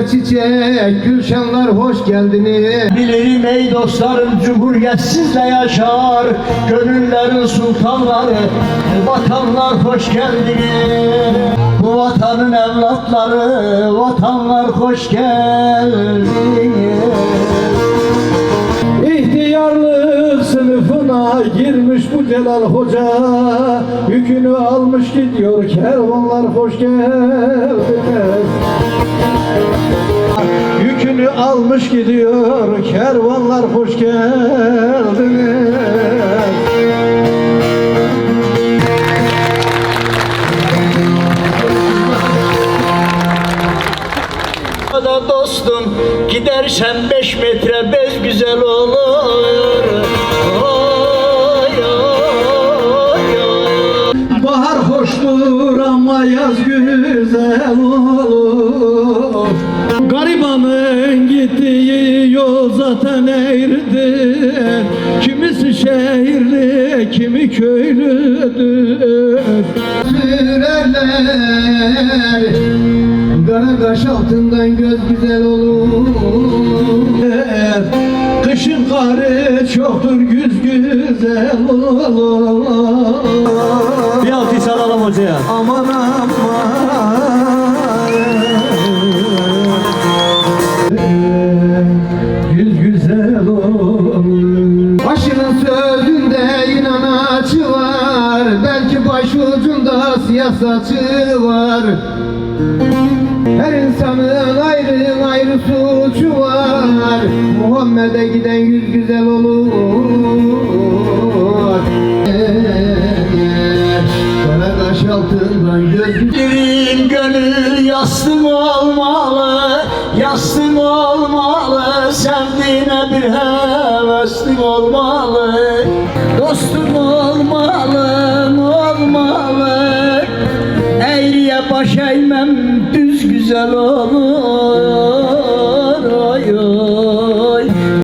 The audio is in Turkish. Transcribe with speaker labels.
Speaker 1: güller çiçek, gülşenler hoş geldiniz.
Speaker 2: Bilirim ey dostlarım cumhuriyetsiz de yaşar. Gönüllerin sultanları vatanlar hoş geldiniz. Bu vatanın evlatları vatanlar hoş geldiniz.
Speaker 3: İhtiyarlık sınıfına girmiş bu Celal Hoca. Yükünü almış gidiyor kervanlar hoş geldiniz Almış gidiyor kervanlar hoş geldiniz.
Speaker 2: Da dostum gidersen beş metre bez güzel olur. Oy, oy, oy.
Speaker 3: Bahar hoştur ama yaz güzel olur eğridir Kimisi şehirli, kimi köylüdür
Speaker 1: Sürerler, kara kaş altından göz güzel olur.
Speaker 3: Kışın karı çoktur, güz güzel olur
Speaker 4: Bir alkış alalım hocaya.
Speaker 3: Aman aman
Speaker 1: Belki başucunda siyah saçı var. Her insanın ayrı ayrı suçu var. Muhammed'e giden yüz güzel olur. Kara kaş altından göz güzel
Speaker 2: Dilim gönül yastım olmalı Yastım olmalı Sevdiğine bir heveslim olmalı düz güzel olur